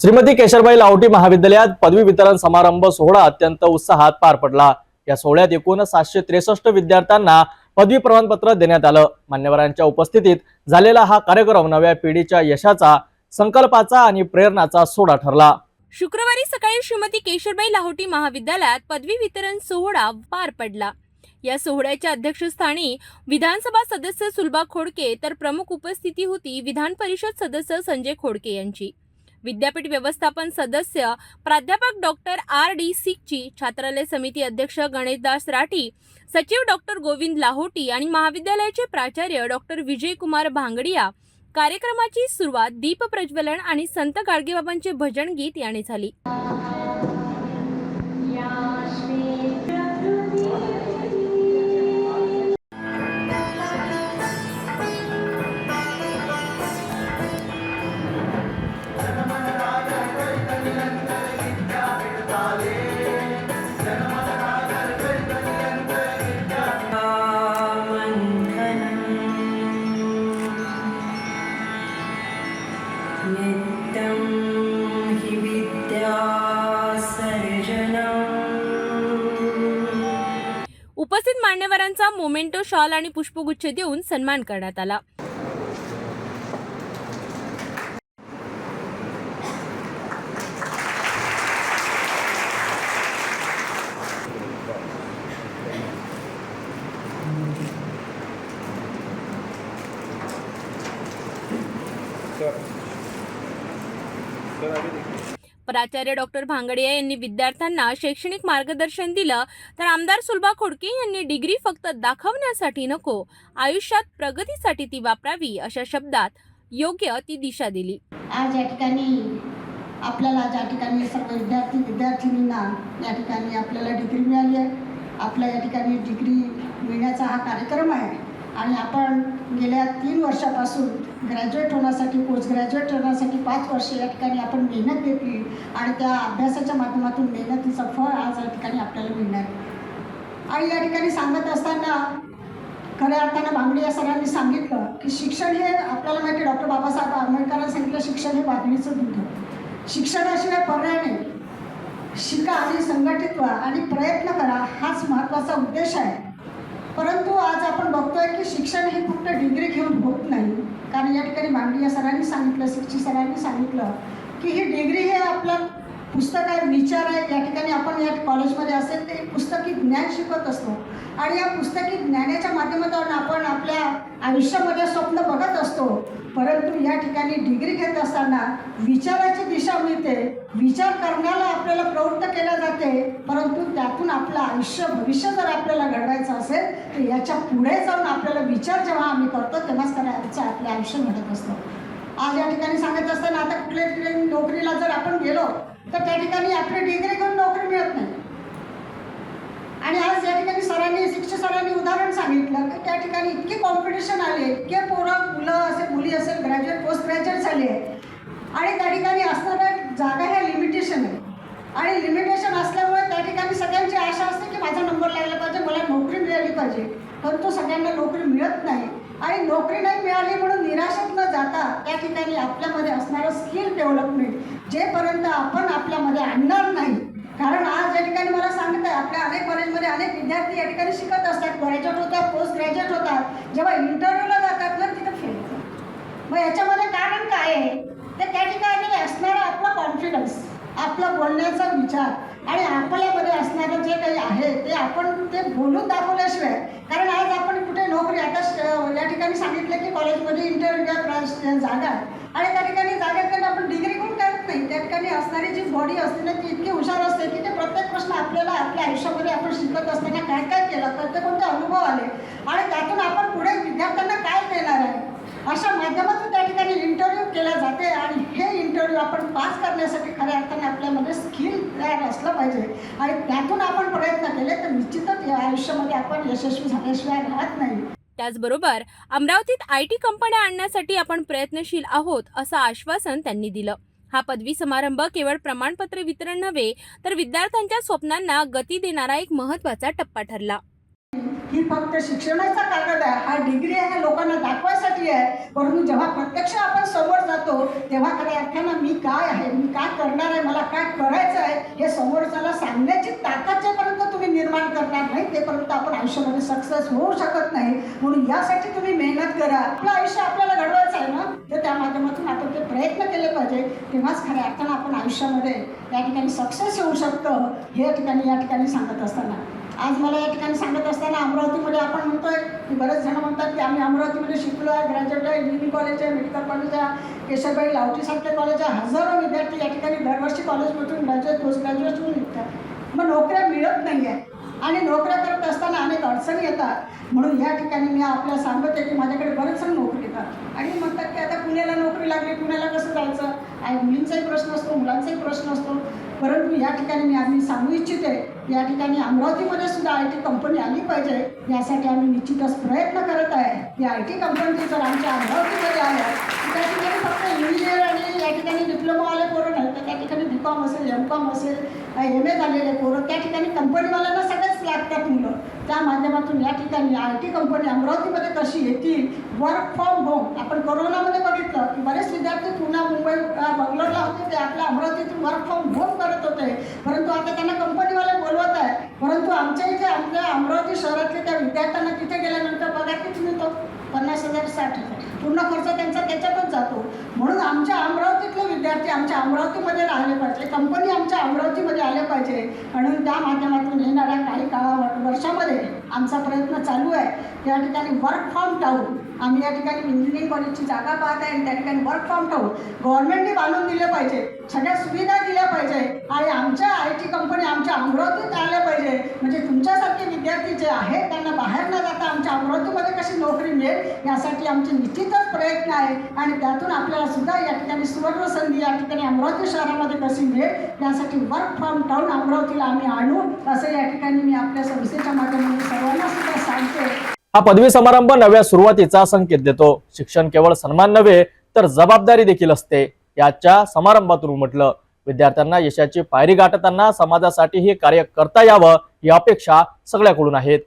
श्रीमती केशरबाई लाहोटी महाविद्यालयात पदवी वितरण समारंभ सोहळा अत्यंत उत्साहात पार पडला. या सोहळ्यात एकूण सातशे त्रेसष्ट विद्यार्थ्यांना पदवी प्रमाणपत्र देण्यात आलं. मान्यवरांच्या उपस्थितीत झालेला हा कार्यक्रम नव्या पिढीच्या यशाचा संकल्पाचा आणि प्रेरणाचा सोडा ठरला. शुक्रवारी सकाळी श्रीमती केशरबाई लाहोटी महाविद्यालयात पदवी वितरण सोहळा पार पडला. या सोहळ्याच्या अध्यक्षस्थानी विधानसभा सदस्य सुलभा खोडके तर प्रमुख उपस्थिती होती विधान परिषद सदस्य संजय खोडके यांची. विद्यापीठ व्यवस्थापन सदस्य प्राध्यापक डॉक्टर आर डी सिकची छात्रालय समिती अध्यक्ष गणेशदास राठी सचिव डॉक्टर गोविंद लाहोटी आणि महाविद्यालयाचे प्राचार्य डॉक्टर विजयकुमार भांगडिया. कार्यक्रमाची सुरुवात दीप प्रज्वलन आणि संत गाडगेबाबांचे भजन गीत याने झाली. मान्यवरांचा मोमेंटो शॉल आणि पुष्पगुच्छ देऊन सन्मान करण्यात आला. प्राचार्य डॉक्टर भांगडिया यांनी विद्यार्थ्यांना शैक्षणिक मार्गदर्शन दिलं तर आमदार सुलभा खोडके यांनी डिग्री फक्त दाखवण्यासाठी नको आयुष्यात प्रगतीसाठी ती वापरावी अशा शब्दात योग्य ती दिशा दिली. आज या ठिकाणी आपल्याला ज्या ठिकाणी सर्व विद्यार्थी विद्यार्थिनींना या ठिकाणी आपल्याला डिग्री मिळाली आहे आपल्या या ठिकाणी डिग्री मिळण्याचा हा कार्यक्रम आहे आणि आपण गेल्या तीन वर्षापासून ग्रॅज्युएट होण्यासाठी पोस्ट ग्रॅज्युएट होण्यासाठी पाच वर्ष या ठिकाणी आपण मेहनत घेतली आणि त्या अभ्यासाच्या माध्यमातून मेहनतीचं फळ आज या ठिकाणी आपल्याला मिळणार आणि या ठिकाणी सांगत असताना खऱ्या अर्थानं बांगडी या सरांनी सांगितलं की शिक्षण हे आपल्याला माहिती आहे डॉक्टर बाबासाहेब आंबेडकरांनी सांगितलं शिक्षण हे बातमीचं दूध शिक्षणाशिवाय पर्याय नाही. शिका आणि संघटित व्हा आणि प्रयत्न करा. हाच महत्त्वाचा उद्देश आहे. परंतु आज आपण बघतोय की शिक्षण हे फक्त डिग्री घेऊन होत नाही. कारण या ठिकाणी मांडवी या सरांनी सांगितलं शिक्षी सरांनी सांगितलं की ही डिग्री हे आपलं पुस्तक आहे विचार आहे या ठिकाणी आपण या कॉलेजमध्ये असेल ते पुस्तकी ज्ञान शिकत असतो. आणि या पुस्तकी ज्ञानाच्या माध्यमातून आपण आपल्या आयुष्यामध्ये स्वप्न बघत असतो. परंतु या ठिकाणी डिग्री घेत असताना विचाराची दिशा मिळते. विचार करण्याला आपल्याला प्रवृत्त केल्या जाते. परंतु त्यातून आपलं आयुष्य भविष्य जर आपल्याला घडवायचं असेल तर याच्यापुढे जाऊन आपल्याला विचार जेव्हा आम्ही करतो तेव्हाच करायचं आपलं आयुष्य घडत असतं. आज या ठिकाणी सांगत असताना आता कुठल्या नोकरीला जर आपण गेलो तर त्या ठिकाणी आपली डिग्री घेऊन नोकरी मिळत नाही. आणि आज या ठिकाणी सरांनी शिक्षक सरांनी उदाहरण सांगितलं की त्या ठिकाणी इतकी कॉम्पिटिशन आले इतके पोरं मुलं असेल मुली असेल ग्रॅज्युएट पोस्ट ग्रॅज्युएट झाले आहे आणि त्या ठिकाणी असणाऱ्या जागा ह्या लिमिटेशन आहे. आणि लिमिटेशन असल्यामुळे त्या ठिकाणी सगळ्यांची आशा असते की माझा नंबर लागला पाहिजे मला नोकरी मिळाली पाहिजे. परंतु सगळ्यांना नोकरी मिळत नाही. आणि नोकरी नाही मिळाली म्हणून निराशेत न जाता त्या ठिकाणी आपल्यामध्ये असणारं स्किल डेव्हलपमेंट जेपर्यंत आपण आपल्यामध्ये आणणार नाही. कारण आज या ठिकाणी मला सांगत आहे आपल्या अनेक कॉलेजमध्ये अनेक विद्यार्थी या ठिकाणी शिकत असतात ग्रॅज्युएट होतात पोस्ट ग्रॅज्युएट होतात. जेव्हा इंटरव्ह्यूला जातात ना तिथं फेल होतात. मग याच्यामध्ये कारण काय आहे? तर त्या ठिकाणी असणारा आपला कॉन्फिडन्स आपला बोलण्याचा विचार आणि आपल्यामध्ये असणारं जे काही आहे ते आपण ते बोलून दाखवल्याशिवाय कारण आज आपण कुठे नोकरी आता या ठिकाणी सांगितलं की कॉलेजमध्ये इंटरव्ह्यू जागा. आणि त्या ठिकाणी जागेत आपण डिग्री कोण करत नाही. त्या ठिकाणी असणारी जी बॉडी असते ना ती इतकी हुशार असते की ते प्रत्येक प्रश्न आपल्याला आपल्या आयुष्यामध्ये आपण शिकत असताना काय काय केलं कोणते कोणते अनुभव आले. आणि त्यातून आपण पुढे विद्यार्थ्यांना काय देणार आहे? अशा माध्यमातून त्या ठिकाणी इंटरव्ह्यू केला जाते आणि हे इंटरव्ह्यू आपण पास करण्यासाठी खऱ्या अर्थाने आपल्यामध्ये स्किल तयार असलं पाहिजे आणि त्यातून आपण प्रयत्न केले तर निश्चितच या आयुष्यामध्ये आपण यशस्वी झाल्याशिवाय राहत नाही. त्याचबरोबर अमरावतीत आय टी कंपन्या आणण्यासाठी आपण प्रयत्नशील आहोत असं आश्वासन त्यांनी दिलं. हा पदवी समारंभ केवळ प्रमाणपत्र वितरण नव्हे तर विद्यार्थ्यांच्या स्वप्नांना गती देणारा एक महत्त्वाचा टप्पा ठरला. ही फक्त शिक्षणाचा कागद आहे. हा डिग्री आहे लोकांना दाखवायसाठी आहे. परंतु जेव्हा प्रत्यक्ष आपण समोर जातो तेव्हा खऱ्या अर्थानं मी काय आहे मी काय करणार आहे मला काय करायचं आहे हे समोरच्याला सांगण्याची ताकद जेपर्यंत तुम्ही निर्माण करणार नाही तेपर्यंत आपण आयुष्यामध्ये सक्सेस होऊ शकत नाही. म्हणून यासाठी तुम्ही मेहनत करा. आपलं आयुष्य आपल्याला घडवायचं आहे ना तर त्या माध्यमातून आपण ते प्रयत्न केले पाहिजे. तेव्हाच खऱ्या अर्थानं आपण आयुष्यामध्ये या ठिकाणी सक्सेस होऊ शकतं हे या ठिकाणी या ठिकाणी सांगत असताना. आज मला या ठिकाणी सांगत असताना अमरावतीमध्ये आपण म्हणतोय की बरेच जण म्हणतात की आम्ही अमरावतीमध्ये शिकलो आहे ग्रॅज्युएट आहे डिग्री कॉलेज आहे मेडिकल कॉलेज आहे केशवबाई लावटीसारखे कॉलेज आहे. हजारो विद्यार्थी या ठिकाणी दरवर्षी कॉलेजमधून ग्रॅज्युएट पोस्ट ग्रॅज्युएट होऊन निघतात. मग नोकऱ्या मिळत नाही आहे आणि नोकऱ्या करत असताना अनेक अडचणी येतात. म्हणून या ठिकाणी मी आपल्याला सांगते की माझ्याकडे बरेच जण नोकरी येतात आणि म्हणतात की आता पुण्याला नोकरी लागली पुण्याला कसं जायचं? आणि मुलींचाही प्रश्न असतो मुलांचाही प्रश्न असतो. परंतु या ठिकाणी मी आम्ही सांगू इच्छिते या ठिकाणी अमरावतीमध्ये सुद्धा आय टी कंपनी आली पाहिजे यासाठी आम्ही निश्चितच प्रयत्न करत आहे. या आय टी कंपनी जर आमच्या अमरावतीमध्ये आहे त्या ठिकाणी फक्त इंजिनियर आणि या ठिकाणी डिप्लोमावाले पोरं नाही तर त्या ठिकाणी बी कॉम असेल एम कॉम असेल एम ए झालेले पोरं त्या ठिकाणी कंपनीवाल्यांना सगळेच लागतात मुलं. त्या माध्यमातून या ठिकाणी आय टी कंपनी अमरावतीमध्ये कशी येतील वर्क फ्रॉम होम आपण कोरोनामध्ये बघितलं की बरेच विद्यार्थी पुन्हा मुंबई बंगलोरला होते ते आपल्या अमरावतीतून वर्क फ्रॉम होम करत होते परंतु आता त्यांना कंपनीवाले बोलवत आहे परंतु आमच्या इथे आमच्या अमरावती शहरातल्या त्या विद्यार्थ्यांना तिथे गेल्यानंतर पगार किती मिळतो पन्नास हजार साठ हजार पूर्ण खर्च त्यांचा त्याच्यातच जातो. म्हणून आमच्या अमरावतीतले विद्यार्थी आमच्या अमरावतीमध्ये राहिले पाहिजे. कंपनी आमच्या अमरावतीमध्ये आल्या पाहिजे. म्हणून त्या माध्यमातून येणाऱ्या काही काळा वर्षामध्ये आमचा प्रयत्न चालू आहे. या ठिकाणी वर्क फ्रॉम टाऊन आम्ही या ठिकाणी इंजिनिअरिंग कॉलेजची जागा पाहत आहे आणि त्या ठिकाणी वर्क फ्रॉम टाऊन गव्हर्नमेंटने बांधून दिले पाहिजे. सगळ्या सुविधा दिल्या पाहिजे. आणि आमच्या आय टी कंपनी आमच्या अमरावतीत आल्या पाहिजे. म्हणजे तुमच्यासारखे विद्यार्थी जे आहेत त्यांना बाहेर न जाता आमच्या अमरावतीमध्ये कशी नोकरी मिळेल यासाठी आमचे निश्चितच प्रयत्न आहे. आणि त्यातून आपल्याला सुद्धा या ठिकाणी सुवर्ण ठिकाणी अमरावती शहरामध्ये कशी मिळेल यासाठी वर्क फ्रॉम टाऊन अमरावतीला आम्ही आणू. असं या ठिकाणी मी आपल्या संस्थेच्या माध्यमातून सर्वांना सुद्धा सांगते हा पदवी समारंभ नव्या सुरुवातीचा संकेत देतो. शिक्षण केवळ सन्मान नव्हे तर जबाबदारी देखील असते. याच्या समारंभातून उमटलं विद्यार्थ्यांना यशाची पायरी गाठताना समाजासाठी हे कार्य करता यावं ही अपेक्षा सगळ्याकडून आहेत.